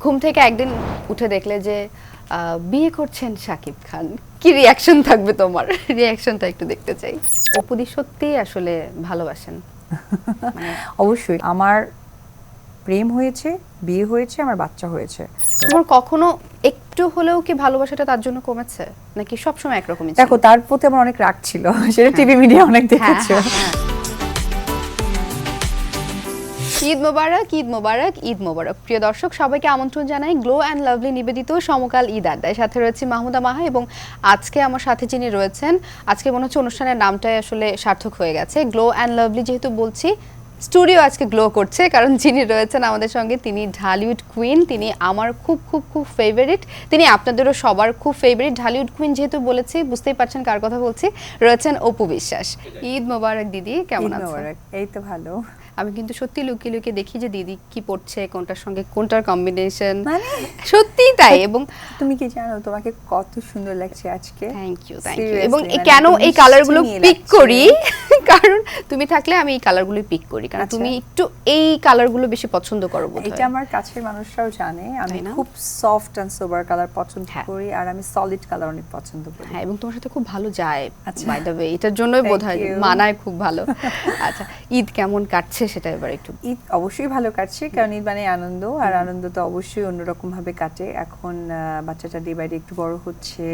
ঘুম থেকে একদিন উঠে দেখলে যে বিয়ে করছেন শাকিব খান। কি রিয়াকশন থাকবে তোমার? রিয়াকশনটা একটু দেখতে চাই। অপুদি সত্যি আসলে ভালোবাসেন। মানে অবশ্যই আমার প্রেম হয়েছে বিয়ে হয়েছে আমার বাচ্চা হয়েছে। তোমার কখনো একটু হলেও কি ভালোবাসাটা তার জন্য কমেছে? নাকি সবসময় একরকমই ছিল? দেখো তার প্রতি আমার অনেক রাগ ছিল। সেটা টিভি মিডিয়া অনেক হ্যাঁ, দেখেছ। হ্যাঁ, হ্যাঁ। ঈদ মোবারক ঈদ মোবারক ঈদ মোবারক। প্রিয় দর্শক সবাইকে আমন্ত্রণ জানাই গ্লো অ্যান্ড লাভলি নিবেদিত সমকাল ঈদ আড্ডায়। সাথে রয়েছে মাহমুদা মাহা এবং আজকে আমার সাথে যিনি রয়েছেন আজকে মনে হচ্ছে অনুষ্ঠানের নামটাই আসলে সার্থক হয়ে গেছে। গ্লো অ্যান্ড লাভলি যেহেতু বলছি স্টুডিও আজকে গ্লো করছে কারণ যিনি রয়েছেন আমাদের সঙ্গে তিনি ঢালিউড কুইন তিনি আমার খুব খুব খুব ফেভারিট তিনি আপনাদেরও সবার খুব ফেভারিট ঢালিউড কুইন যেহেতু বলেছি বুঝতেই পারছেন কার কথা বলছি রয়েছেন অপু বিশ্বাস। ঈদ মোবারক দিদি কেমন আছেন? এই তো ভালো। আমি কিন্তু সত্যি লুকিয়ে লুকিয়ে দেখি যে দিদি কি পড়ছে কোনটার সঙ্গে কোনটার কম্বিনেশন মানে সত্যিই তাই এবং তুমি কি জানো তোমাকে কত সুন্দর লাগছে আজকে থ্যাংক ইউ থ্যাংক ইউ এবং মানে কেন এই কালারগুলো পিক করি কারণ তুমি থাকলে আমি এই কালারগুলো পিক করি কারণ আচ্ছা। তুমি একটু এই কালারগুলো বেশি পছন্দ করো এটা আমার কাছের মানুষরাও জানে আমি না? খুব সফট অ্যান্ড সোবার কালার পছন্দ হ্যাঁ। করি আর আমি সলিড কালার অনেক পছন্দ করি হ্যাঁ এবং তোমার সাথে খুব ভালো যায়। বাই দ্য ওয়ে এটার জন্যই Thank বোধ হয় you. মানায় খুব ভালো আচ্ছা ঈদ কেমন কাটছে সেটা এবার একটু ঈদ অবশ্যই ভালো কাটছে কারণ ঈদ মানে আনন্দ আর আনন্দ তো অবশ্যই অন্যরকম ভাবে কাটে। এখন বাচ্চাটা ডে বাই ডে একটু বড় হচ্ছে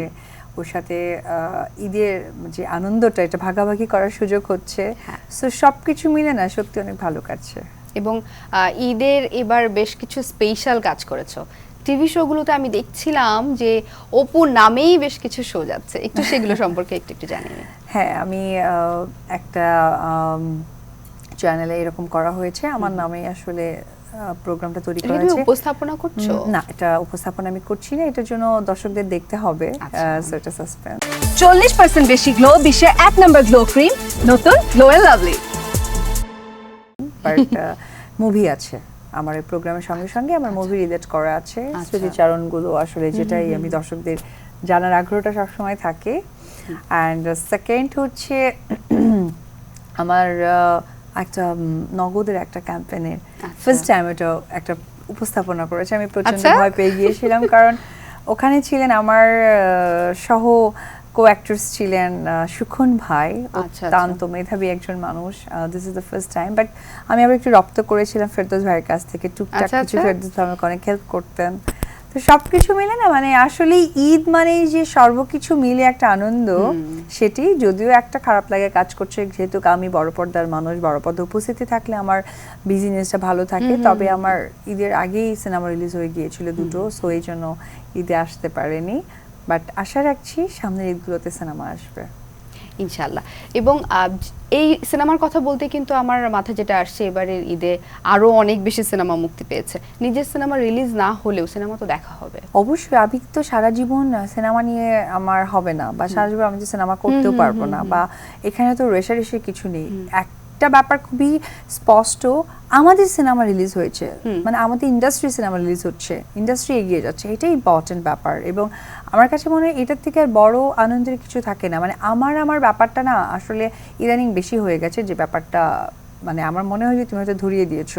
ওর সাথে ঈদের যে আনন্দটা এটা ভাগাভাগি করার সুযোগ হচ্ছে। হ্যাঁ। সো সবকিছু মিলে না সত্যি অনেক ভালো কাটছে। এবং ঈদের এবার বেশ কিছু স্পেশাল কাজ করেছ। টিভি শোগুলোতে আমি দেখছিলাম যে অপু নামেই বেশ কিছু শো যাচ্ছে। একটু সেগুলো সম্পর্কে একটু একটু জানি হ্যাঁ আমি একটা চ্যানেলে এরকম করা হয়েছে। আমার নামে আসলে প্রোগ্রামটা তৈরি করা হয়েছে। উপস্থাপনা করছ? না এটা উপস্থাপন আমি করছি না। এটার জন্য দর্শকদের দেখতে হবে আচ্ছা। সো এটা সাসপেন্স চল্লিশ পার্সেন্ট বেশি গ্লো বিশ্বের এক নম্বর গ্লো ক্রিম নতুন Glow and Lovely but movie আছে। আমার এই প্রোগ্রামের সঙ্গে সঙ্গে আমার মুভি রিলেট করা আছে। আচ্ছা। স্মৃতিচারণগুলো আসলে যেটাই আমি দর্শকদের জানার আগ্রহটা সবসময় থাকে। অ্যান্ড সেকেন্ড হচ্ছে আমার একটা নগদের একটা ক্যাম্পেনের আচ্ছা। ফার্স্ট টাইম এটা একটা উপস্থাপনা করেছে আমি প্রচণ্ড আচ্ছা। ভয় পেয়ে গিয়েছিলাম কারণ ওখানে ছিলেন আমার সহ কো অ্যাক্টরস ছিলেন সুখন ভাই আচ্ছা। অত্যন্ত মেধাবী একজন মানুষ this is the first time but আমি আবার একটু রপ্ত করেছিলাম ফেরদৌস ভাইয়ের কাছ থেকে টুকটাক আচ্ছা, কিছু আচ্ছা। ফেরদৌস ভাই আমাকে অনেক হেল্প করতেন তো সবকিছু মিলে না মানে আসলে ঈদ মানে যে সর্বকিছু মিলে একটা আনন্দ সেটি যদিও একটা খারাপ লাগে কাজ করছে যেহেতু আমি বড় পর্দার মানুষ বড় পর্দা উপস্থিতি থাকলে আমার বিজনেসটা ভালো থাকে তবে আমার ঈদের আগেই সিনেমা রিলিজ হয়ে গিয়েছিল দুটো সো এই জন্য ঈদে আসতে পারেনি বাট আশা রাখছি সামনের ঈদগুলোতে সিনেমা আসবে। ইনশাল্লাহ এবং এই সিনেমার কথা বলতে কিন্তু আমার মাথায় যেটা আসছে এবারের ঈদে আরও অনেক বেশি সিনেমা মুক্তি পেয়েছে। নিজের সিনেমা রিলিজ না হলেও সিনেমা তো দেখা হবে। অবশ্যই আমি তো সারা জীবন সিনেমা নিয়ে আমার হবে না বা সারা জীবন আমি যে সিনেমা করতেও পারব না বা এখানে তো রেশারেশির কিছু নেই। একটা ব্যাপার খুবই স্পষ্ট আমাদের সিনেমা রিলিজ হয়েছে। মানে আমাদের ইন্ডাস্ট্রি সিনেমা রিলিজ হচ্ছে ইন্ডাস্ট্রি এগিয়ে যাচ্ছে এটাই ইম্পর্টেন্ট ব্যাপার। এবং আমার কাছে মনে হয় এটার থেকে আর বড় আনন্দের কিছু থাকে না। মানে আমার আমার ব্যাপারটা না আসলে ইদানিং বেশি হয়ে গেছে যে ব্যাপারটা মানে আমার মনে হয় যে তুমি হয়তো ধরিয়ে দিয়েছ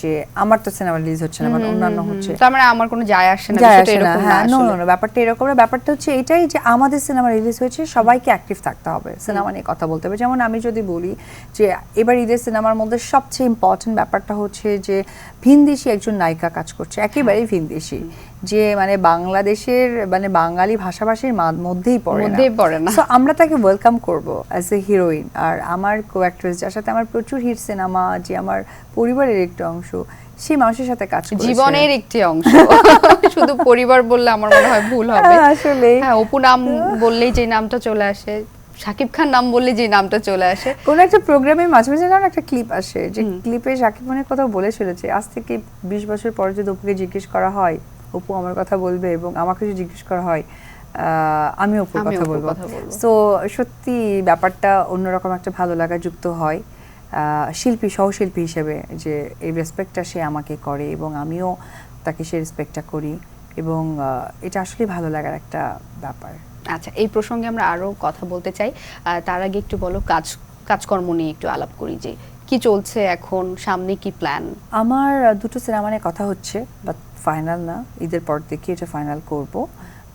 যে আমার তো সিনেমা রিলিজ হচ্ছে না আমার অন্যান্য হচ্ছে। তার মানে আমার কোনো যায় আসে না বিষয়টা আসে না। এরকম না হ্যাঁ নো নো ব্যাপারটা এরকম না। ব্যাপারটা হচ্ছে এটাই যে আমাদের সিনেমা রিলিজ হয়েছে সবাইকে অ্যাক্টিভ থাকতে হবে। সিনেমা নিয়ে কথা বলতে হবে। যেমন আমি যদি বলি যে এবার ঈদের সিনেমার মধ্যে সবচেয়ে ইম্পর্টেন্ট ব্যাপারটা হচ্ছে যে ভিনদেশি একজন নায়িকা কাজ করছে। একেবারেই ভিনদেশি। যে মানে বাংলাদেশের মানে বাঙালি ভাষাভাষীর মধ্যেই পড়ে মধ্যেই পড়ে না। So, আমরা তাকে ওয়েলকাম করব অ্যাজ এ হিরোইন আর আমার কো অ্যাক্ট্রেস যার সাথে আমার প্রচুর হিট সিনেমা যে আমার পরিবারের একটি অংশ সেই মানুষের সাথে কাজ জীবনের একটি অংশ। শুধু পরিবার বললে আমার মনে হয় ভুল হবে। হ্যাঁ, আসলেই। হ্যাঁ অপু নাম বললেই যে নামটা চলে আসে শাকিব খান নাম বললেই যে নামটা চলে আসে। কোন একটা প্রোগ্রামে মাঝে মাঝে না একটা ক্লিপ আসে যে ক্লিপে শাকিব খানের কথা বলেছিল যে আজ থেকে বিশ বছর পরে যদি অপুকে জিজ্ঞেস করা হয় অপু আমার কথা বলবে এবং আমাকে যদি জিজ্ঞেস করা হয় আমি অপুর কথা বলব। তো সত্যি ব্যাপারটা অন্যরকম একটা ভালো লাগা যুক্ত হয়। শিল্পী সহশিল্পী হিসেবে যে এই রেসপেক্টটা সে আমাকে করে এবং আমিও তাকে সেই রেসপেক্টটা করি এবং এটা আসলে ভালো লাগার একটা ব্যাপার। আচ্ছা এই প্রসঙ্গে আমরা আরও কথা বলতে চাই। তার আগে একটু বলো কাজ কাজকর্ম নিয়ে একটু আলাপ করি যে কি চলছে এখন? সামনে কি প্ল্যান আমার দুটো সিনেমা নিয়ে কথা হচ্ছে বাট ফাইনাল না ঈদের পর থেকে এটা ফাইনাল করব।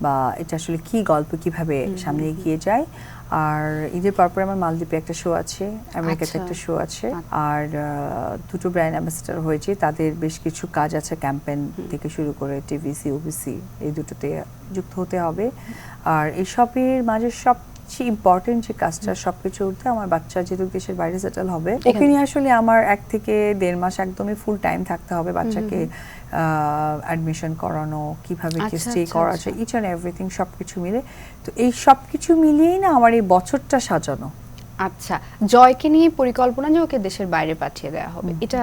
বা এটা আসলে কি গল্প কীভাবে সামনে এগিয়ে যায়। আর ঈদের পর পর আমার মালদ্বীপে একটা শো আছে আমেরিকাতে আচ্ছা। একটা শো আছে। আর আহ, দুটো ব্র্যান্ড অ্যাম্বাসেডার হয়েছে। তাদের বেশ কিছু কাজ আছে ক্যাম্পেন থেকে শুরু করে টিভিসি ওবিসি এই দুটোতে যুক্ত হতে হবে। আর এইসবের মাঝে সবচেয়ে ইম্পর্টেন্ট যে কাজটা সবকিছু উঠতে আমার বাচ্চা যেহেতু দেশের বাইরে সেটেল হবে ওকে নিয়ে আসলে আমার এক থেকে দেড় মাস একদমই ফুল টাইম থাকতে হবে বাচ্চাকে অ্যাডমিশন করানো কীভাবে কি আচ্ছা, স্টে আচ্ছা, করা আচ্ছা। যায় ইচ অ্যান্ড এভরিথিং সবকিছু মিলে। তো এই সবকিছু মিলিয়েই না আমার এই বছরটা সাজানো। আচ্ছা জয়কে নিয়ে পরিকল্পনা যে ওকে দেশের বাইরে পাঠিয়ে দেওয়া হবে এটা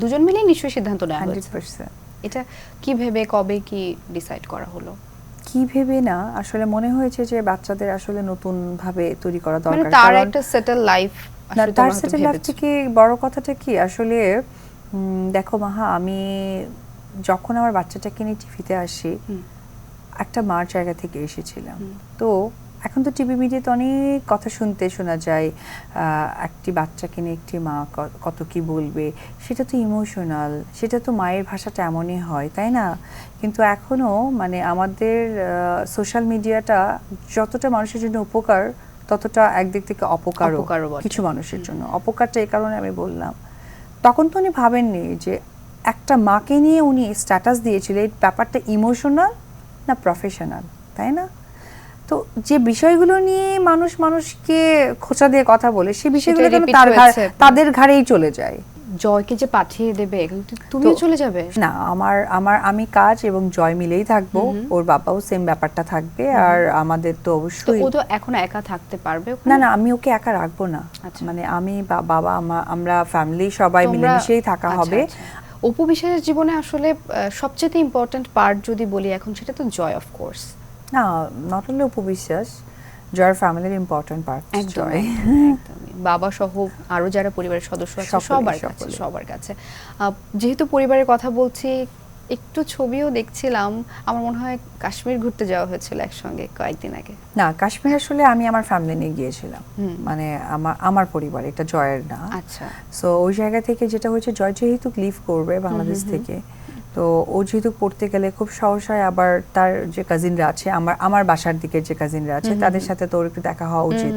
দুজন মিলেই নিশ্চয়ই সিদ্ধান্ত নেওয়া হয়েছে। এটা কি ভেবে কবে কি ডিসাইড করা হলো? কি ভেবে না আসলে মনে হয়েছে যে বাচ্চাদের আসলে নতুন ভাবে তৈরি করা মানে দরকার। তার একটা সেটেল লাইফ তার সেটেল লাইফ থেকে বড় কথাটা কি? আসলে দেখো মাহা আমি যখন আমার বাচ্চাটাকে নিয়ে টিভিতে আসি একটা মার জায়গা থেকে এসেছিলাম। তো এখন তো টিভি মিডিয়াতে অনেক কথা শুনতে শোনা যায়। একটি বাচ্চাকে নিয়ে একটি মা কত কি বলবে? সেটা তো ইমোশনাল সেটা তো মায়ের ভাষাটা এমনই হয় তাই না? কিন্তু এখনও মানে আমাদের সোশ্যাল মিডিয়াটা যতটা মানুষের জন্য উপকার ততটা একদিক থেকে অপকারও। কিছু মানুষের জন্য। অপকারটা এই কারণে আমি বললাম। তখন তো উনি ভাবেননি যে একটা মাকে নিয়ে উনি স্ট্যাটাস দিয়েছিলেন এই ব্যাপারটা ইমোশনাল না প্রফেশনাল তাই না? তো যে বিষয়গুলো নিয়ে মানুষ মানুষকে খোঁচা দিয়ে কথা বলে সেই বিষয়গুলো কেন তার তাদের ঘাড়েই চলে যায়? জয়কে যে পাঠিয়ে দেবে তুমিও চলে যাবে। না আমার আমার আমি কাজ এবং জয় মিলেই থাকব। ওর বাবাও সেম ব্যাপারটা থাকবে আর আমাদের তো অবশ্যই ও তো এখন একা থাকতে পারবে না না আমি ওকে একা রাখব না। আচ্ছা। মানে আমি বাবা আমরা ফ্যামিলি সবাই মিলেমিশেই থাকা আচ্ছা, হবে। আচ্ছা। অপু বিশ্বাসের জীবনে আসলে সবচেয়ে ইম্পর্ট্যান্ট পার্ট যদি বলি এখন সেটা তো জয় অফ কোর্স না নট অনলি উপবিশ্বাস জয়ের ফ্যামিলির ইম্পর্টেন্ট পার্ট জয় একদমই। বাবা সহ আরও যারা পরিবারের সদস্য আছে সবার কাছে সবার কাছে। যেহেতু পরিবারের কথা বলছি একটু ছবিও দেখছিলাম আমার মনে হয় কাশ্মীর ঘুরতে যাওয়া হয়েছিল একসঙ্গে কয়েকদিন আগে। না কাশ্মীর আসলে আমি আমার ফ্যামিলি নিয়ে গিয়েছিলাম। মানে আমার আমার পরিবার এটা জয়ের না। আচ্ছা। সো ওই জায়গা থেকে যেটা হয়েছে জয় যেহেতু লিভ করবে বাংলাদেশ থেকে তো ও যেহেতু পড়তে গেলে খুব সহসায় আবার তার যে কাজিনরা আছে আমার আমার বাসার দিকের যে কাজিনরা আছে তাদের সাথে তোর একটু দেখা হওয়া উচিত।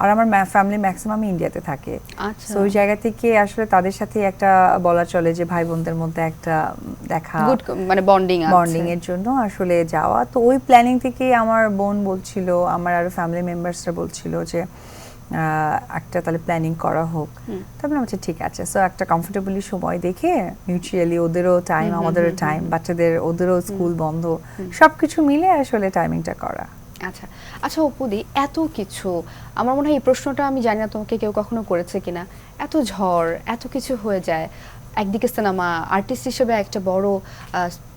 আর আমার ফ্যামিলি ম্যাক্সিমাম ইন্ডিয়াতে থাকে। আচ্ছা। তো ওই জায়গা থেকে আসলে তাদের সাথে একটা বলা চলে যে ভাই বোনদের মধ্যে একটা দেখা মানে বন্ডিং বন্ডিং এর জন্য আসলে যাওয়া। তো ওই প্ল্যানিং থেকেই আমার বোন বলছিল আমার আরও ফ্যামিলি মেম্বার্সরা বলছিল যে একটা তাহলে প্ল্যানিং করা হোক। তারপরে আমার ঠিক আছে। সো একটা কমফোর্টেবলি সময় দেখে মিউচুয়ালি ওদেরও টাইম আমাদেরও টাইম বাচ্চাদের ওদেরও স্কুল বন্ধ। সব কিছু মিলে আসলে টাইমিংটা করা। আচ্ছা। আচ্ছা অপুদি এত কিছু আমার মনে হয় এই প্রশ্নটা আমি জানি না তোমাকে কেউ কখনো করেছে কিনা। এত ঝড় এত কিছু হয়ে যায়। একদিকে সিনেমা আর্টিস্ট হিসেবে একটা বড়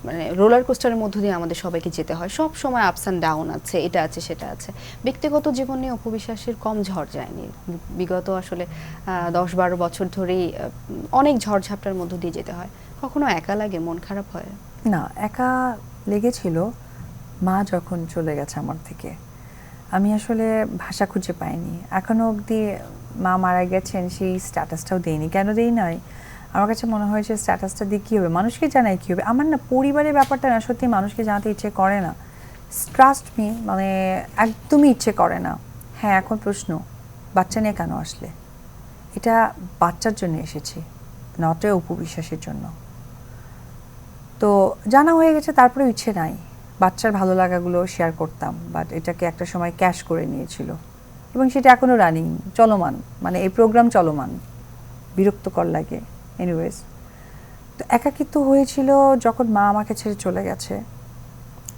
মানে রোলার কোস্টারের মধ্য দিয়ে আমাদের সবাইকে যেতে হয়। সব সময় আপস অ্যান্ড ডাউন আছে, এটা আছে, সেটা আছে। ব্যক্তিগত জীবনে অপবিশ্বাসের কম ঝড় যায়নি। বিগত আসলে দশ বারো বছর ধরেই অনেক ঝড়ঝাপটার মধ্য দিয়ে যেতে হয়। কখনো একা লাগে, মন খারাপ হয়? না, একা লেগেছিল মা যখন চলে গেছে আমার থেকে। আমি আসলে ভাষা খুঁজে পাইনি। এখনও অবধি মা মারা গেছেন, সেই স্ট্যাটাসটাও দেইনি কেন দেই নাই? আমার কাছে মনে হয়েছে স্ট্যাটাসটা দিয়ে কী হবে? মানুষকে জানাই কী হবে? আমার না পরিবারের ব্যাপারটা না সত্যি মানুষকে জানাতে ইচ্ছে করে না। ট্রাস্ট মি মানে একদমই ইচ্ছে করে না। হ্যাঁ এখন প্রশ্ন, বাচ্চা নিয়ে কেন আসলে? এটা বাচ্চার জন্য এসেছি নট উপবিশ্বাসের জন্য। তো জানা হয়ে গেছে তারপরে ইচ্ছে নাই। বাচ্চার ভালো লাগাগুলো শেয়ার করতাম বাট এটাকে একটা সময় ক্যাশ করে নিয়েছিল। এবং সেটা এখনও রানিং চলমান মানে এই প্রোগ্রাম চলমান। বিরক্তকর লাগে। এনিওয়েজ তো একাকিত্ব হয়েছিল যখন মা আমাকে ছেড়ে চলে গেছে।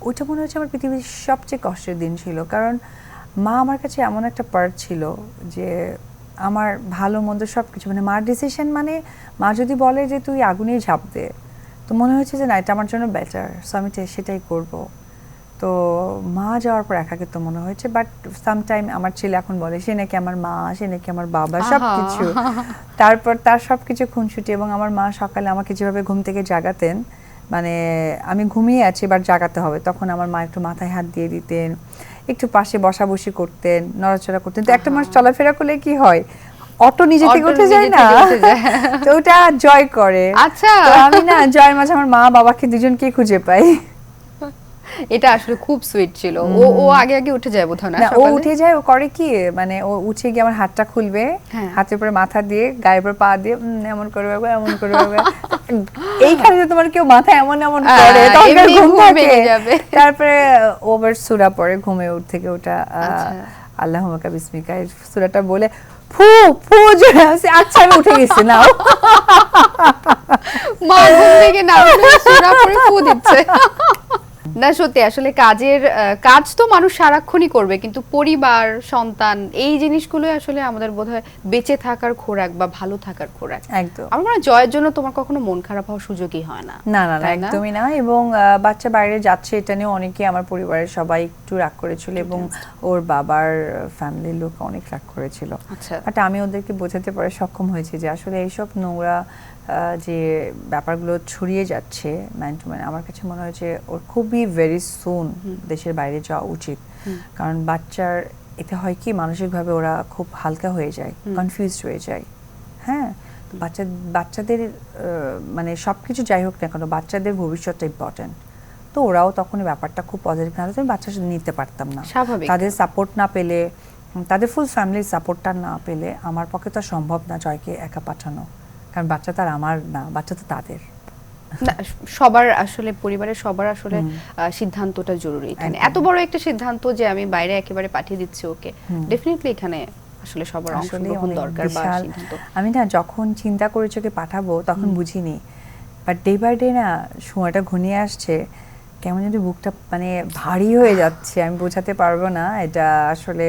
ওইটা মনে হচ্ছে আমার পৃথিবীর সবচেয়ে কষ্টের দিন ছিল, কারণ মা আমার কাছে এমন একটা পার্ট ছিল যে আমার ভালো, মন্দ সব কিছু মানে মার ডিসিশন মানে মা যদি বলে যে তুই আগুনেই ঝাঁপ দে, তো মনে হয়েছে যে না, এটা আমার জন্য বেটার সো আমি সেটাই করব। তো মা যাওয়ার পর একাকিত্ব মনে হয়েছে বাট সামটাইম আমার ছেলে এখন বলে সে নাকি আমার মা সে নাকি আমার বাবা সব কিছু তারপর তার সব কিছু খুনসুটি এবং আমার মা সকালে আমাকে যেভাবে ঘুম থেকে জাগাতেন মানে আমি ঘুমিয়ে আছি এবার জাগাতে হবে। তখন আমার মা একটু মাথায় হাত দিয়ে দিতেন একটু পাশে বসাবসি করতেন নড়াচড়া করতেন। তো একটা মানুষ চলাফেরা করলে কি হয়? অটো নিজে থেকে উঠে যায় না। তো ওটা জয় করে। আচ্ছা। আমি না জয়ের মাঝে আমার মা বাবাকে দুজনকে খুঁজে পাই। এটা আসলে খুব সুইট ছিল। ও ও আগে আগে উঠে যায় বোধহয় না ও উঠে যায় ও করে কি? মানে ও উঠে গিয়ে আমার হাতটা খুলবে হ্যাঁ। হাতের উপরে মাথা দিয়ে গায়ের উপর পা দিয়ে এমন করে বাবা এমন করে বাবা। এইখানে যে তোমার কেউ মাথা এমন এমন করে তখন ঘুম থাকে। যাবে। তারপরে ও আবার সুরা পড়ে ঘুমে উঠ থেকে ওটা আচ্ছা। আল্লাহ মাকা বিসমিকা এই সুরাটা বলে ফু ফু জোরে আচ্ছা আমি উঠে গেছি নাও। মা ঘুম থেকে না সূরা পড়ে ফু দিচ্ছে। না সত্যি আসলে কাজের কাজ তো মানুষ সারাক্ষণই করবে কিন্তু পরিবার সন্তান এই জিনিসগুলো আসলে আমাদের বোধহয় বেঁচে থাকার খোরাক বা ভালো থাকার খোরাক। একদম। আমার মনে জয়ের জন্য তোমার কখনো মন খারাপ হওয়ার সুযোগই হয় না। না না? একদমই না এবং বাচ্চা বাইরে যাচ্ছে এটা নিয়ে অনেকে আমার পরিবারের সবাই একটু রাগ করেছিল এবং ওর বাবার ফ্যামিলির লোক অনেক রাগ করেছিল। আচ্ছা। বাট আমি ওদেরকে বোঝাতে পারে সক্ষম হয়েছি যে আসলে এইসব নোংরা যে ব্যাপারগুলো ছড়িয়ে যাচ্ছে ম্যান টু ম্যান আমার কাছে মনে হয়েছে ওর খুবই ভেরি সুন দেশের বাইরে যাওয়া উচিত। কারণ বাচ্চার এতে হয় কি মানসিকভাবে ওরা খুব হালকা হয়ে যায় কনফিউজড হয়ে যায়। হ্যাঁ? বাচ্চা বাচ্চাদের মানে সব কিছু যাই হোক না কেন বাচ্চাদের ভবিষ্যৎটা ইম্পর্টেন্ট তো ওরাও তখন ব্যাপারটা খুব পজিটিভ না হলে আমি বাচ্চা নিতে পারতাম না। তাদের সাপোর্ট না পেলে তাদের ফুল ফ্যামিলির সাপোর্টটা না পেলে আমার পক্ষে তো সম্ভব না জয়কে একা পাঠানো। কারণ বাচ্চা তার আমার না বাচ্চা তো তাদের। না, সবার আসলে পরিবারের সবার আসলে সিদ্ধান্তটা জরুরি এখানে। এত বড় একটা সিদ্ধান্ত যে আমি বাইরে একেবারে পাঠিয়ে দিচ্ছি ওকে ডেফিনেটলি এখানে আসলে সবার অংশগ্রহণ দরকার বা সিদ্ধান্ত। আমি না যখন চিন্তা করেছি ওকে পাঠাবো তখন বুঝিনি। বাট ডে বাই ডে না সময়টা ঘনিয়ে আসছে কেমন যদি বুকটা মানে ভারী হয়ে যাচ্ছে। আমি বোঝাতে পারব না এটা আসলে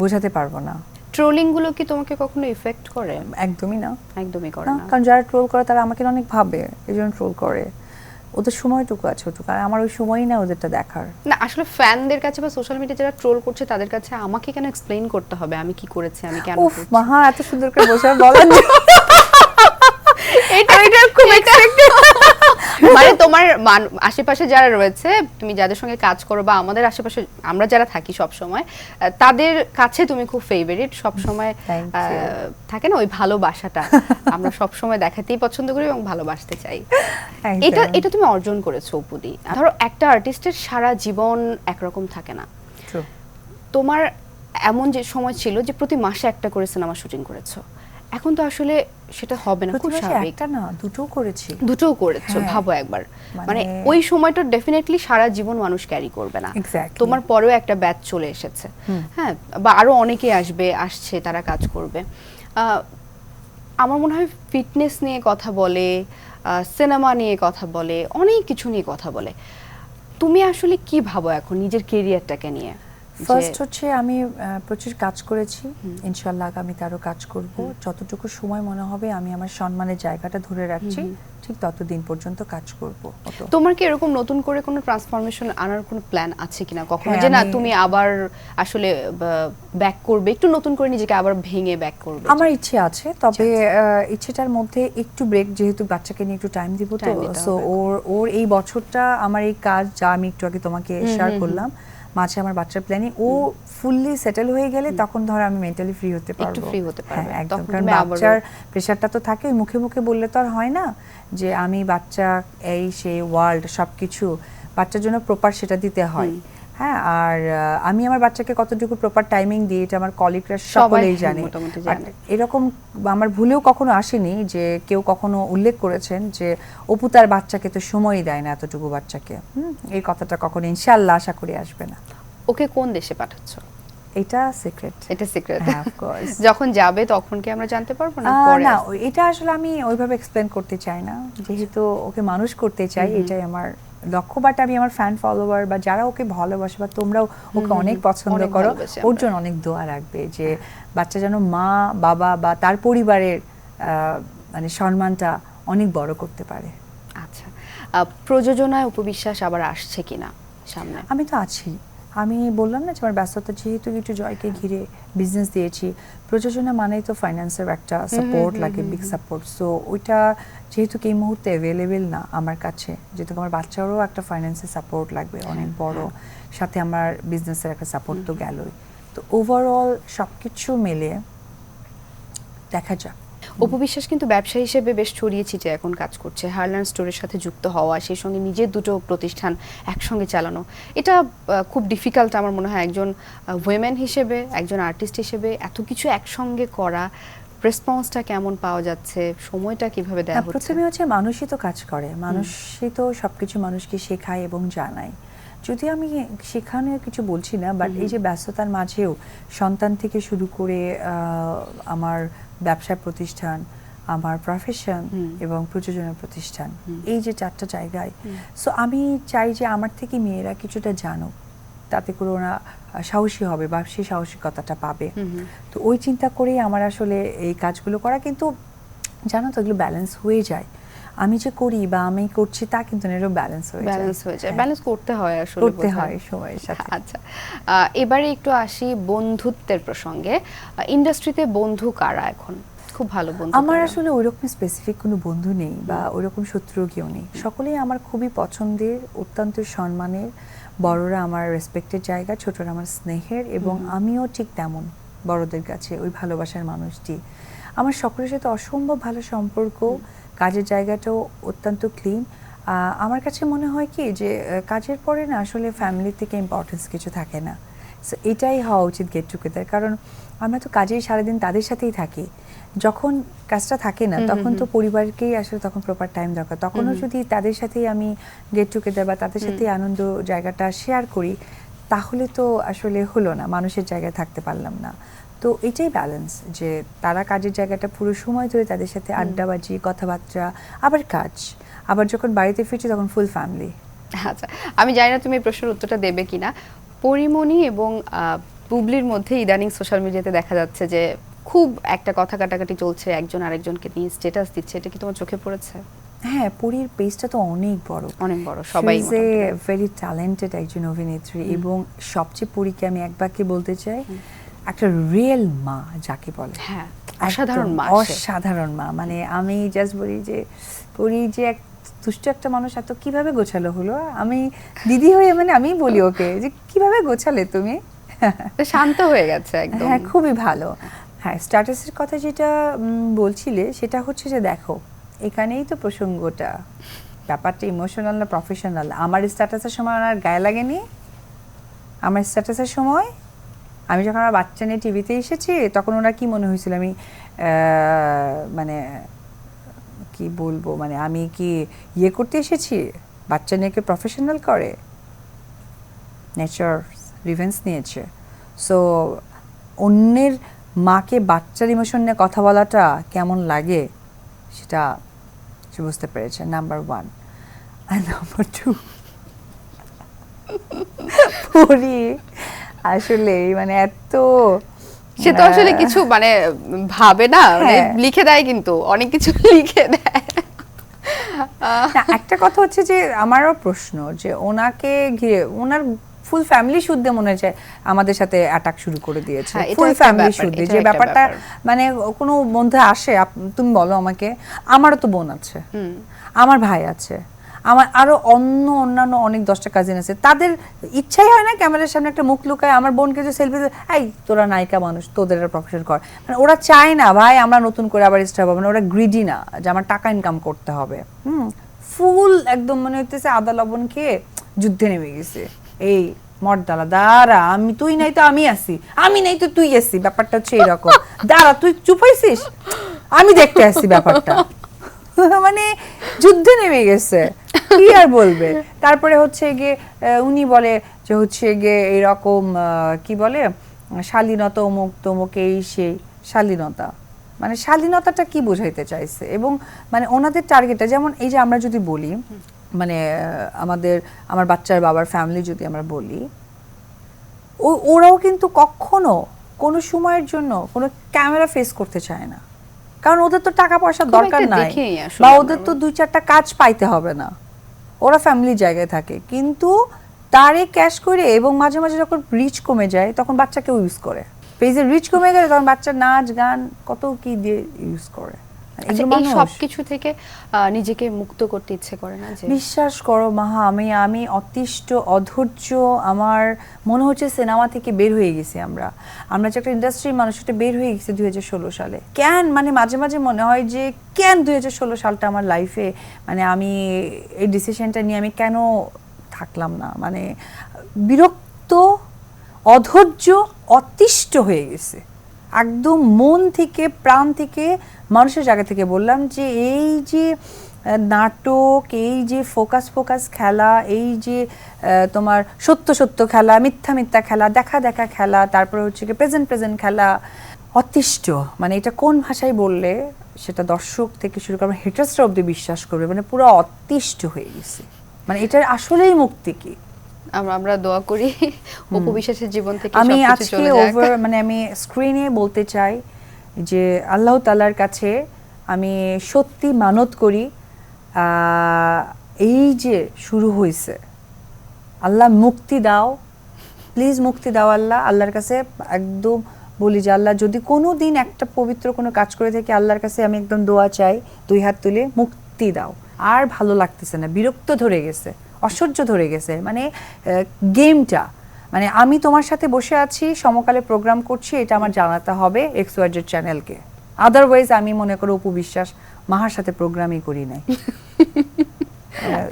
বোঝাতে পারব না। ট্রোলিংগুলো কি তোমাকে কখনো ইফেক্ট করে? একদমই না। একদমই করে না, কারণ যারা ট্রোল করে তারা আমাকে অনেক ভাবে এই জন্য ট্রোল করে। ওদের সময়টুকু আছে ওটুকু আর আমার ওই সময়ই না ওদেরটা দেখার। না আসলে ফ্যানদের কাছে বা সোশ্যাল মিডিয়া যারা ট্রোল করছে তাদের কাছে আমাকে কেন এক্সপ্লেইন করতে হবে? আমি কি করেছি? আমি কেন উফ? মাহা এত সুন্দর করে বসে বলেন এটা এটা খুব মানে তোমার আশেপাশে যারা রয়েছে তুমি যাদের সঙ্গে কাজ করো বা আমাদের আশেপাশে আমরা যারা থাকি সব সময় তাদের কাছে তুমি খুব ফেভারিট সব সময় থাকে না ওই ভালোবাসাটা আমরা সব সময় দেখাতেই পছন্দ করি এবং ভালোবাসতে চাই। এটা এটা তুমি অর্জন করেছ উপদি। ধরো একটা আর্টিস্টের সারা জীবন একরকম থাকে না। তোমার এমন যে সময় ছিল যে প্রতি মাসে একটা করে সিনেমা শুটিং করেছ। এখন তো আসলে সেটা হবে না খুব স্বাভাবিক। একটা না দুটো করেছি। দুটোও করেছ হ্যাঁ। ভাবো একবার। মানে- মানে ওই সময়টা ডেফিনেটলি সারা জীবন মানুষ ক্যারি করবে না। তোমার পরেও একটা ব্যাচ চলে এসেছে। হ্যাঁ বা আরও অনেকে আসবে আসছে তারা কাজ করবে। আমার মনে হয় ফিটনেস নিয়ে কথা বলে সিনেমা নিয়ে কথা বলে অনেক কিছু নিয়ে কথা বলে। তুমি আসলে কি ভাবো এখন নিজের কেরিয়ারটাকে নিয়ে? ফার্স্ট হচ্ছে আমি প্রচুর কাজ করেছি। ইনশাল্লাহ আমি আরও কাজ করব। যতটুকু সময় মনে হবে আমি আমার সম্মানের জায়গাটা ধরে রাখছি। ঠিক ততদিন পর্যন্ত কাজ করব। তোমার কি এরকম নতুন করে কোনো ট্রান্সফরমেশন আনার কোনো প্ল্যান আছে কিনা কখনো? হ্যাঁ, যে না তুমি আবার আসলে ব্যাক করবে একটু নতুন করে নিজেকে আবার ভেঙে ব্যাক করবে। আমার ইচ্ছে আছে তবে আহ, ইচ্ছেটার মধ্যে একটু ব্রেক যেহেতু বাচ্চাকে নিয়ে একটু টাইম দিব তো সো ওর ওর এই বছরটা আমার এই কাজ যা আমি একটু আগে তোমাকে শেয়ার করলাম মাঝে আমার বাচ্চার প্ল্যানিং ও ফুললি সেটেল হয়ে গেলে তখন ধর আমি মেন্টালি ফ্রি হতে পারব। ফ্রি হতে হ্যাঁ, একদম। কারণ বাচ্চার প্রেশারটা তো থাকে মুখে মুখে বললে তো আর হয় না যে আমি বাচ্চা এই সেই ওয়ার্ল্ড সবকিছু বাচ্চার জন্য প্রপার সেটা দিতে হয়। হ্যাঁ আর আমি আমার বাচ্চাকে কতটুকু প্রপার টাইমিং দিই এটা আমার কলিগরা সকলেই জানে। এরকম আমার ভুলেও কখনো আসেনি যে কেউ কখনো উল্লেখ করেছেন যে অপু তার বাচ্চাকে তো সময়ই দেয় না এতটুকু বাচ্চাকে। হুম, এই কথাটা কখনো ইনশাল্লাহ আশা করি আসবে না। ওকে কোন দেশে পাঠাচ্ছ? এটা সিক্রেট এটা সিক্রেট হ্যাঁ, course. যখন যাবে তখন কি আমরা জানতে পারব না? পরে না এটা আসলে আমি ওইভাবে এক্সপ্লেন করতে চাই না। যেহেতু ওকে মানুষ করতে চাই এটাই আমার লক্ষ্য। বাট আমি আমার ফ্যান ফলোয়ার বা যারা ওকে ভালোবাসে বা তোমরাও ওকে অনেক পছন্দ করো ওর জন্য অনেক দোয়া রাখবে যে বাচ্চা যেন মা বাবা বা তার পরিবারের মানে সম্মানটা অনেক বড় করতে পারে। আচ্ছা। প্রযোজনায় উপবিশ্বাস আবার আসছে কিনা সামনে? আমি তো আছি। আমি বললাম না যে আমার ব্যস্ততা যেহেতু একটু জয়কে ঘিরে বিজনেস দিয়েছি প্রযোজনা মানেই তো ফাইন্যান্সের একটা সাপোর্ট লাগে বিগ সাপোর্ট সো ওইটা যেহেতু এই মুহূর্তে অ্যাভেলেবেল না আমার কাছে যেহেতু আমার বাচ্চারও একটা ফাইন্যান্সের সাপোর্ট লাগবে অনেক বড় সাথে আমার বিজনেসের একটা সাপোর্ট তো গেলই। তো ওভারঅল সব কিছু মিলে দেখা যাক। উপবিশ্বাস কিন্তু ব্যবসা হিসেবে বেশ ছড়িয়ে ছিটিয়ে এখন কাজ করছে। হারল্যান্ড স্টোরের সাথে যুক্ত হওয়া সেই সঙ্গে নিজের দুটো প্রতিষ্ঠান একসঙ্গে চালানো। এটা খুব ডিফিকাল্ট আমার মনে হয় একজন ওয়েমেন হিসেবে একজন আর্টিস্ট হিসেবে এত কিছু একসঙ্গে করা রেসপন্সটা কেমন পাওয়া যাচ্ছে সময়টা কীভাবে দেওয়া হচ্ছে? প্রথমে হচ্ছে মানুষই তো কাজ করে। মানুষই তো সবকিছু মানুষকে শেখায় এবং জানায়। যদি আমি শেখানো কিছু বলছি না বাট এই যে ব্যস্ততার মাঝেও সন্তান থেকে শুরু করে আহ, আমার ব্যবসা প্রতিষ্ঠান আমার প্রফেশন এবং প্রযোজনা প্রতিষ্ঠান। এই যে চারটা জায়গায়। সো আমি চাই যে আমার থেকে মেয়েরা কিছুটা জানুক। তাতে করে ওরা সাহসী হবে বা সেই সাহসিকতাটা পাবে। তো ওই চিন্তা করেই আমার আসলে এই কাজগুলো করা। কিন্তু জানো তো এগুলো ব্যালেন্স হয়ে যায়। আমি যে করি বা আমি করছি তা কিন্তু এরও ব্যালেন্স হয়ে যায়। ব্যালেন্স হয়ে যায়। ব্যালেন্স করতে হয় আসলে করতে হয় সময়ের সাথে। আচ্ছা। এবারে একটু আসি বন্ধুত্বের প্রসঙ্গে। ইন্ডাস্ট্রিতে বন্ধু কারা এখন? খুব ভালো বন্ধু আমার? আসলে ওইরকম স্পেসিফিক কোনো বন্ধু নেই বা ওইরকম শত্রু কেউ নেই। সকলেই আমার খুবই পছন্দের অত্যন্ত সম্মানের। বড়রা আমার রেসপেক্টের জায়গা ছোটরা আমার স্নেহের এবং আমিও ঠিক তেমন বড়দের কাছে ওই ভালোবাসার মানুষটি। আমার সকলের সাথে অসম্ভব ভালো সম্পর্ক। কাজের জায়গাটাও অত্যন্ত ক্লিন আমার কাছে মনে হয় কি যে কাজের পরে না আসলে ফ্যামিলি থেকে ইম্পর্টেন্স কিছু থাকে না। সো এটাই হওয়া উচিত গেট টুগেদার কারণ আমরা তো কাজেই সারাদিন তাদের সাথেই থাকি। যখন কাজটা থাকে না তখন তো পরিবারকেই আসলে তখন প্রপার টাইম দরকার। তখনও যদি তাদের সাথেই আমি গেট টুগেদার বা তাদের সাথেই আনন্দ জায়গাটা শেয়ার করি তাহলে তো আসলে হলো না মানুষের জায়গায় থাকতে পারলাম না। তো এটাই ব্যালেন্স যে তারা কাজের জায়গাটা পুরো সময় ধরে তাদের সাথে আড্ডাবাজি কথাবার্তা আবার কাজ। আবার যখন বাড়িতে ফিরছি তখন ফুল ফ্যামিলি আচ্ছা আমি জানি না তুমি এই প্রশ্নের উত্তরটা দেবে কিনা। পরিমণি এবং আহ, বুবলির মধ্যে ইদানিং সোশ্যাল মিডিয়াতে দেখা যাচ্ছে যে খুব একটা কথা কাটাকাটি চলছে একজন আরেকজনকে নিয়ে স্ট্যাটাস দিচ্ছে। এটা কি তোমার চোখে পড়েছে? হ্যাঁ পুরীর পেজটা তো অনেক বড়। অনেক বড় সবাই এ ভেরি ট্যালেন্টেড একজন অভিনেত্রী এবং সবচেয়ে পুরীকে আমি এক বাক্যে বলতে চাই একটা রিয়েল মা যাকে বলে। হ্যাঁ অসাধারণ মা। অসাধারণ মা। মানে আমি জাস্ট বলি যে পুরী যে এক দুষ্ট একটা মানুষ এত কীভাবে গোছালো হলো? আমি দিদি হয়ে মানে আমি বলি ওকে যে কীভাবে গোছালে তুমি? শান্ত হয়ে গেছে একদম। হ্যাঁ খুবই ভালো। হ্যাঁ স্ট্যাটাসের কথা যেটা বলছিলে সেটা হচ্ছে যে দেখো এখানেই তো প্রসঙ্গটা। ব্যাপারটা ইমোশনাল না প্রফেশনাল আমার স্ট্যাটাসের সময় ওনার গায়ে লাগেনি? আমার স্ট্যাটাসের সময় আমি যখন আমার বাচ্চা নিয়ে টিভিতে এসেছি, তখন ওনার কি মনে হয়েছিল? আমি মানে কি বলব? মানে আমি কি ইয়ে করতে এসেছি? বাচ্চা নিয়ে প্রফেশনাল করে? নেচার রিভেন্স নিয়েছে। সো অন্যের মাকে বাচ্চার ইমোশন নিয়ে কথা বলাটা কেমন লাগে সেটা সে বুঝতে পেরেছে। নাম্বার ওয়ান আর নাম্বার টু পরি আসলে মানে এত সে তো আসলে কিছু মানে ভাবে না মানে হ্যাঁ। লিখে দেয় কিন্তু অনেক কিছু লিখে দেয়। একটা কথা হচ্ছে যে আমারও প্রশ্ন যে ওনাকে ঘিরে ওনার ফুল ফ্যামিলি শুদ্ধে মনে হচ্ছে আমাদের সাথে অ্যাটাক শুরু করে দিয়েছে। হ্যাঁ, ফুল ফ্যামিলি শুদ্ধে। যে ব্যাপারটা মানে কোনো মধ্যে আসে তুমি বলো আমাকে আমারও তো বোন আছে। আমার ভাই আছে। আমার আরও অন্য, অন্যান্য অনেক দশটা কাজিন আছে। তাদের ইচ্ছাই হয় না ক্যামেরার সামনে একটা মুখ লুকায় আমার বোনকে যে সেলফি এই, তোরা নায়িকা মানুষ, তোদের প্রফেশন কর। মানে ওরা চায় না, ভাই, আমরা নতুন করে আবার স্টার হবে। না ওরা গ্রিডি না যে আমার টাকা ইনকাম করতে হবে। হুম ফুল একদম মনে হইতেছে আদা, লবণ খেয়ে যুদ্ধে নেমে গেছে। এই মর্দালা দাঁড়া, আমি তুই নাই তো আমি আছি। আমি নাই তো তুই আসি ব্যাপারটা হচ্ছে এরকম। দাঁড়া, তুই চুপাইছিস আমি দেখতে আসছি ব্যাপারটা। মানে যুদ্ধে নেমে গেছে। কি আর বলবে? তারপরে হচ্ছে গিয়ে উনি বলে যে হচ্ছে গিয়ে এরকম কি বলে? শালীনতা অমুক তমুক এই সেই শালীনতা। মানে শালীনতাটা কি বোঝাইতে চাইছে? এবং মানে ওনাদের টার্গেটটা যেমন এই যে আমরা যদি বলি মানে আমাদের আমার বাচ্চার বাবার ফ্যামিলি যদি আমরা বলি ও- ওরাও কিন্তু কখনো কোনো সময়ের জন্য কোনো ক্যামেরা ফেস করতে চায় না। কারণ ওদের তো টাকা পয়সার দরকার নাই। বা ওদের তো দুই চারটা কাজ পাইতে হবে না। ওরা ফ্যামিলি জায়গায় থাকে। কিন্তু তারে ক্যাশ করে এবং মাঝে মাঝে যখন রিচ কমে যায়, তখন বাচ্চাকেও ইউজ করে। পেজের রিচ কমে গেলে তখন বাচ্চা নাচ, গান কত কি দিয়ে ইউজ করে। এই মানুষ। সব কিছু থেকে নিজেকে মুক্ত করতে ইচ্ছে করে না যে বিশ্বাস করো মাহা আমি আমি অতিষ্ঠ অধৈর্য আমার মনে হচ্ছে সিনেমা থেকে বের হয়ে গেছি আমরা। আমরা যে একটা ইন্ডাস্ট্রির মানুষ সেটা বের হয়ে গেছি দুই সালে। কেন? মানে মাঝে মাঝে মনে হয় যে কেন দুই সালটা আমার লাইফে মানে আমি এই ডিসিশনটা নিয়ে আমি কেন থাকলাম না? মানে বিরক্ত অধৈর্য অতিষ্ঠ হয়ে গেছে। একদম মন থেকে প্রাণ থেকে মানুষের জায়গা থেকে বললাম যে এই যে নাটক এই যে ফোকাস ফোকাস খেলা এই যে তোমার সত্য সত্য খেলা মিথ্যা মিথ্যা খেলা দেখা দেখা খেলা তারপরে হচ্ছে কি প্রেজেন্ট প্রেজেন্ট খেলা অতিষ্ঠ। মানে এটা কোন ভাষায় বললে সেটা দর্শক থেকে শুরু করে হেটার্সরা অব্দি বিশ্বাস করবে মানে পুরো অতিষ্ঠ হয়ে গেছে। মানে এটার আসলেই মুক্তি কি? আমরা আমরা দোয়া করি অপু বিশ্বাসের জীবন থেকে আমি আজকে ওভার মানে আমি স্ক্রিনে বলতে চাই যে আল্লাহ তালার কাছে আমি সত্যি মানত করি এই যে শুরু হয়েছে আল্লাহ মুক্তি দাও। প্লিজ মুক্তি দাও আল্লাহ। আল্লাহর কাছে একদম বলি যে, আল্লাহ যদি কোনো দিন একটা পবিত্র কোনো কাজ করে থাকি আল্লাহর কাছে আমি একদম দোয়া চাই, দুই হাত তুলে মুক্তি দাও। আর ভালো লাগতেছে না। বিরক্ত ধরে গেছে। অসহ্য ধরে গেছে। মানে গেমটা মানে আমি তোমার সাথে বসে আছি সমকালে প্রোগ্রাম করছি এটা আমার জানাতে হবে এক্স ওয়াইজেড চ্যানেলকে আদারওয়াইজ আমি মনে করো উপবিশ্বাস মাহার সাথে প্রোগ্রামই করি নাই।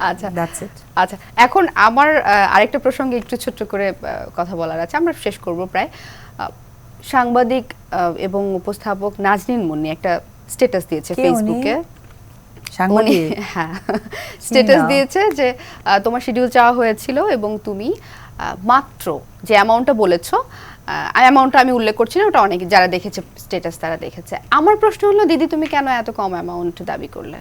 আচ্ছা। দ্যাটস ইট আচ্ছা এখন আমার আরেকটা প্রসঙ্গে একটু ছোট্ট করে কথা বলার আছে আমরা শেষ করব প্রায়। সাংবাদিক এবং উপস্থাপক নাজনীন মুন্নি একটা স্ট্যাটাস দিয়েছে ফেসবুকে সাংবাদিক? হ্যাঁ স্ট্যাটাস দিয়েছে যে তোমার শিডিউল চাওয়া হয়েছিল এবং তুমি মাত্র যে অ্যামাউন্টটা বলেছ অ্যামাউন্টটা আমি উল্লেখ করছি না ওটা অনেকে যারা দেখেছে স্টেটাস তারা দেখেছে। আমার প্রশ্ন হলো দিদি তুমি কেন এত কম অ্যামাউন্ট দাবি করলে?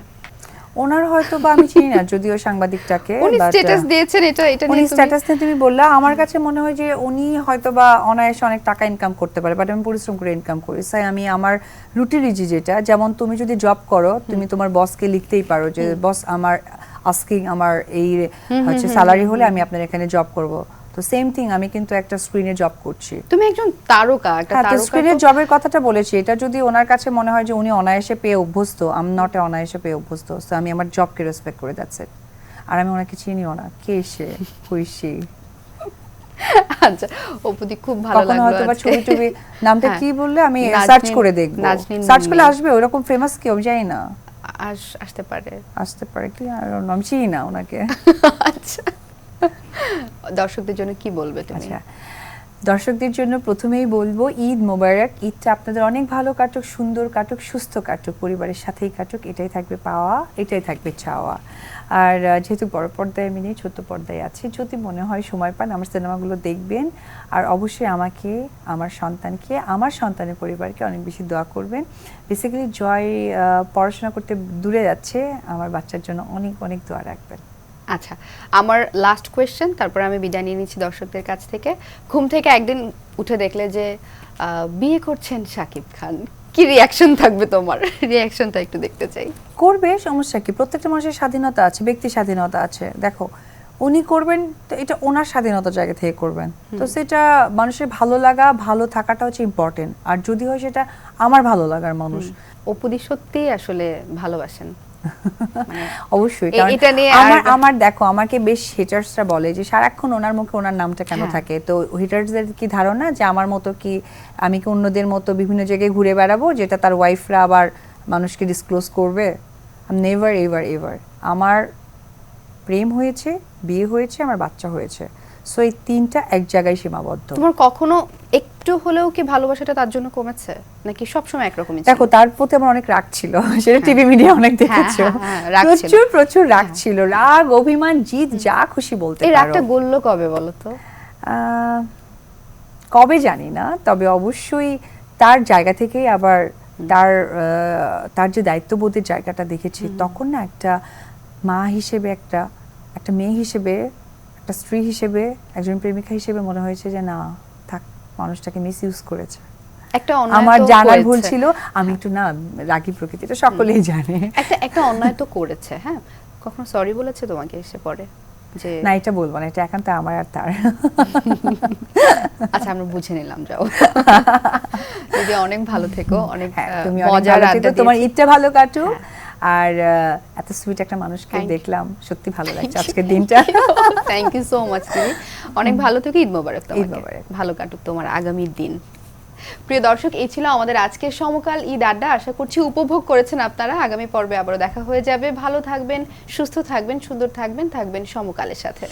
ওনার হয়তো বা আমি চিনি না যদিও সাংবাদিকটাকে উনি স্ট্যাটাস দিয়েছেন এটা এটা উনি স্ট্যাটাস নিয়ে তুমি বললা আমার কাছে মনে হয় যে উনি হয়তো বা অনায়াসে অনেক টাকা ইনকাম করতে পারে বাট আমি পরিশ্রম করে ইনকাম করি। তাই আমি আমার রুটি রিজি যেটা যেমন তুমি যদি জব করো তুমি তোমার বসকে লিখতেই পারো যে বস আমার আস্কিং আমার এই হচ্ছে স্যালারি হলে আমি আপনার এখানে জব করব। তো সেম থিং আমি কিন্তু একটা স্ক্রিনে জব করছি। তুমি একজন তারকা একটা হ্যাঁ তারকা স্ক্রিনের তো- জবের কথাটা বলেছি। এটা যদি ওনার কাছে মনে হয় যে উনি অনায়াসে পেয়ে অভ্যস্ত আম নট এ অনায়াসে পেয়ে অভ্যস্ত তো আমি আমার জবকে রেসপেক্ট করে যাচ্ছে আর আমি ওনাকে চিনিও না কে সে হুই সে আচ্ছা অপুদি খুব ভালো লাগল হয়তো বা ছবি টবি নামটা হ্যাঁ। কি বললে? আমি সার্চ করে দেখব। সার্চ করলে। আসবে ওরকম ফেমাস কেউ যাই না। আস- আসতে পারে। আসতে পারে কি? আর আমি চিনি না ওনাকে। আচ্ছা। দর্শকদের জন্য কি বলবে তুমি? আচ্ছা দর্শকদের জন্য প্রথমেই বলব, ঈদ মোবারক। ঈদটা আপনাদের অনেক ভালো কাটুক, সুন্দর কাটুক, সুস্থ কাটুক, পরিবারের সাথেই কাটুক, এটাই থাকবে পাওয়া, এটাই থাকবে চাওয়া। আর যেহেতু বড় পর্দায় আমি নেই, ছোট্ট পর্দায় আছি, যদি মনে হয় সময় পান, আমার সিনেমাগুলো দেখবেন। আর অবশ্যই আমাকে, আমার সন্তানকে, আমার সন্তানের পরিবারকে অনেক বেশি দোয়া করবেন। বেসিক্যালি জয় পড়াশোনা করতে দূরে যাচ্ছে, আমার বাচ্চার জন্য অনেক অনেক দোয়া রাখবেন। আচ্ছা আমার লাস্ট কোয়েশ্চেন তারপর আমি বিদায় নিয়ে নিচ্ছি দর্শকদের কাছ থেকে। ঘুম থেকে একদিন উঠে দেখলে যে বিয়ে করছেন শাকিব খান। কি রিয়াকশন থাকবে তোমার? রিয়াকশনটা একটু দেখতে চাই। করবে সমস্যা কি? প্রত্যেকটা মানুষের স্বাধীনতা আছে ব্যক্তি স্বাধীনতা আছে। দেখো উনি করবেন তো এটা ওনার স্বাধীনতার জায়গা থেকে করবেন। তো সেটা মানুষের ভালো লাগা ভালো থাকাটা হচ্ছে ইম্পর্টেন্ট আর যদি হয় সেটা আমার ভালো লাগার মানুষ। অপুদি সত্যি আসলে ভালোবাসেন। অবশ্যই এটা নিয়ে আমার আমার দেখো আমাকে বেশ হেটার্সরা বলে যে সারাক্ষণ ওনার মুখে ওনার নামটা কেন হ্যাঁ। থাকে? তো হেটার্সদের কি ধারণা যে আমার মতো কি আমি কি অন্যদের মতো বিভিন্ন জায়গায় ঘুরে বেড়াবো যেটা তার ওয়াইফরা আবার মানুষকে ডিসক্লোজ করবে? নেভার এভার এভার আমার প্রেম হয়েছে বিয়ে হয়েছে আমার বাচ্চা হয়েছে। সো এই তিনটা এক জায়গায় সীমাবদ্ধ। তোমার কখনো একটু হলেও কি ভালোবাসাটা তার জন্য কমেছে? নাকি সবসময় একরকমই ছিল? দেখো তার প্রতি আমার অনেক রাগ ছিল। সেটা টিভি মিডিয়া অনেক দেখেছ। হ্যাঁ, হ্যাঁ, ছিল। প্রচুর প্রচুর রাগ ছিল। রাগ অভিমান জিত যা খুশি বলতে পারো এই রাগটা গললো কবে বলো তো? কবে জানি না তবে অবশ্যই তার জায়গা থেকেই আবার তার তার যে দায়িত্ববোধের জায়গাটা দেখেছি তখন না একটা মা হিসেবে একটা একটা মেয়ে হিসেবে একটা স্ত্রী হিসেবে একজন প্রেমিকা হিসেবে মনে হয়েছে যে না মানুষটাকে মিস ইউজ করেছে। একটা আমার জানার ভুল ছিল আমি একটু না রাগী প্রকৃতি এটা সকলেই জানে। একটা একটা অন্যায় তো করেছে হ্যাঁ? কখনো সরি বলেছে তোমাকে এসে পরে যে না এটা বলব না এটা একান্ত আমার আর তার। আচ্ছা আমরা বুঝে নিলাম যাও। যদি অনেক ভালো থেকো অনেক হ্যাঁ মজার তোমার। ঈদটা ভালো কাটুক। আর এত সুইট একটা মানুষকে দেখলাম। সত্যি ভালো লাগছে আজকের দিনটা। থ্যাংক ইউ সো মাচ দিদি। অনেক ভালো থেকো ঈদ মোবারক তোমাকে। মোবারক। ভালো কাটুক তোমার আগামী দিন। প্রিয় দর্শক এই ছিল আমাদের আজকের সমকাল ঈদ আড্ডা। আশা করছি উপভোগ করেছেন আপনারা। আগামী পর্বে আবারও দেখা হয়ে যাবে। ভালো থাকবেন সুস্থ থাকবেন সুন্দর থাকবেন থাকবেন সমকালের সাথে।